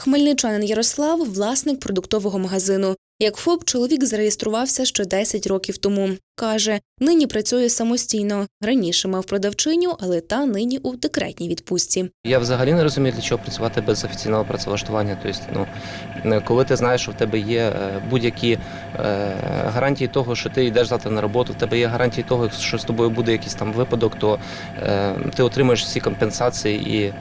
Хмельничанин Ярослав власник продуктового магазину. Як ФОП, чоловік зареєструвався ще 10 років тому. Каже, нині працює самостійно. Раніше мав продавчиню, але та нині у декретній відпустці. Я взагалі не розумію, для чого працювати без офіційного працевлаштування. Тобто, ну, коли ти знаєш, що в тебе є е, будь-які е, гарантії того, що ти йдеш завтра на роботу, в тебе є гарантії того, що з тобою буде якийсь там випадок, то е, ти отримуєш всі компенсації і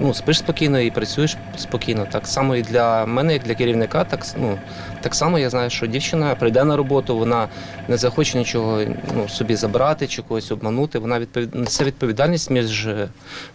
ну, спиш спокійно і працюєш спокійно. Так само і для мене, як для керівника, так, ну, так само я знаю, що дівчина прийде на роботу, вона не захоче нічого ну, собі забрати чи когось обманути. Вона відповід... несе відповідальність між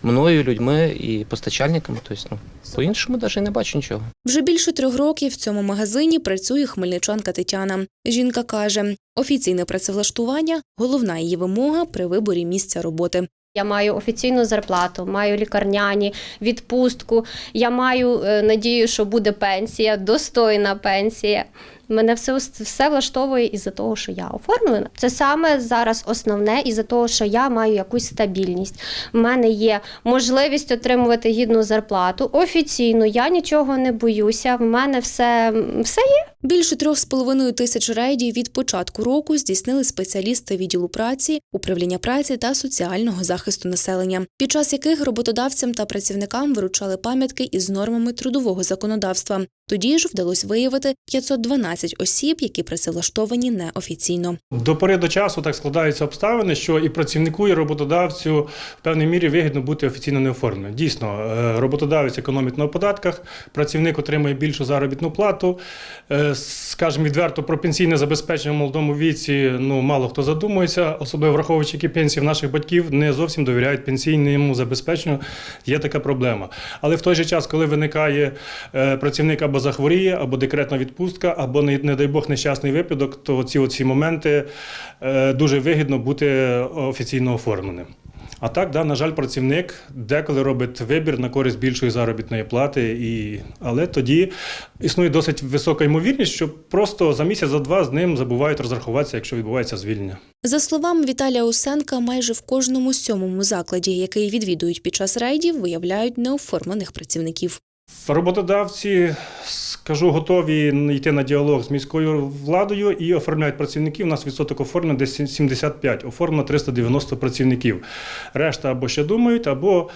мною, людьми і постачальниками. Тобто, ну, по-іншому навіть не бачу нічого. Вже більше трьох років в цьому магазині працює хмельничанка Тетяна. Жінка каже, офіційне працевлаштування головна її вимога при виборі місця роботи. Я маю офіційну зарплату, маю лікарняні, відпустку. Я маю е, надію, що буде пенсія, достойна пенсія. Мене все, все влаштовує із-за того, що я оформлена. Це саме зараз основне, із-за того, що я маю якусь стабільність. У мене є можливість отримувати гідну зарплату. Офіційно я нічого не боюся. В мене все, все є. Більше трьох з половиною тисяч рейдів від початку року здійснили спеціалісти відділу праці, управління праці та соціального захисту населення, під час яких роботодавцям та працівникам виручали пам'ятки із нормами трудового законодавства. Тоді ж вдалося виявити 512 осіб, які працевлаштовані неофіційно. До пори до часу так складаються обставини, що і працівнику, і роботодавцю в певній мірі вигідно бути офіційно неоформленим. Дійсно, е, роботодавець економить на податках, працівник отримує більшу заробітну плату. Е, Скажімо відверто, про пенсійне забезпечення в молодому віці ну мало хто задумується, особливо враховуючи, які пенсії в наших батьків не зовсім довіряють пенсійному забезпеченню. Є така проблема. Але в той же час, коли виникає е, працівник захворіє, або декретна відпустка, або не, дай Бог нещасний випадок, то ці оці моменти е, дуже вигідно бути офіційно оформленим. А так, да, на жаль, працівник деколи робить вибір на користь більшої заробітної плати, і... але тоді існує досить висока ймовірність, що просто за місяць, за два з ним забувають розрахуватися, якщо відбувається звільнення. За словами Віталія Усенка, майже в кожному сьомому закладі, який відвідують під час рейдів, виявляють неоформлених працівників. Роботодавці, скажу, готові йти на діалог з міською владою і оформляють працівників. У нас відсоток оформлено десь 75, оформлено 390 працівників. Решта або ще думають, або,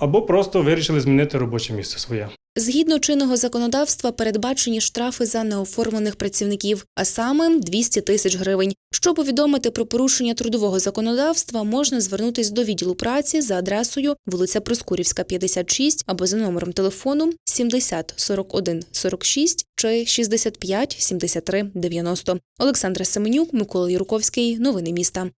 або просто вирішили змінити робоче місце своє. Згідно чинного законодавства передбачені штрафи за неоформлених працівників, а саме 200 тисяч гривень. Щоб повідомити про порушення трудового законодавства, можна звернутись до відділу праці за адресою вулиця Проскурівська, 56 або за номером телефону 70 41 46 чи 65 73 90. Олександра Семенюк, Микола Юрковський. Новини міста.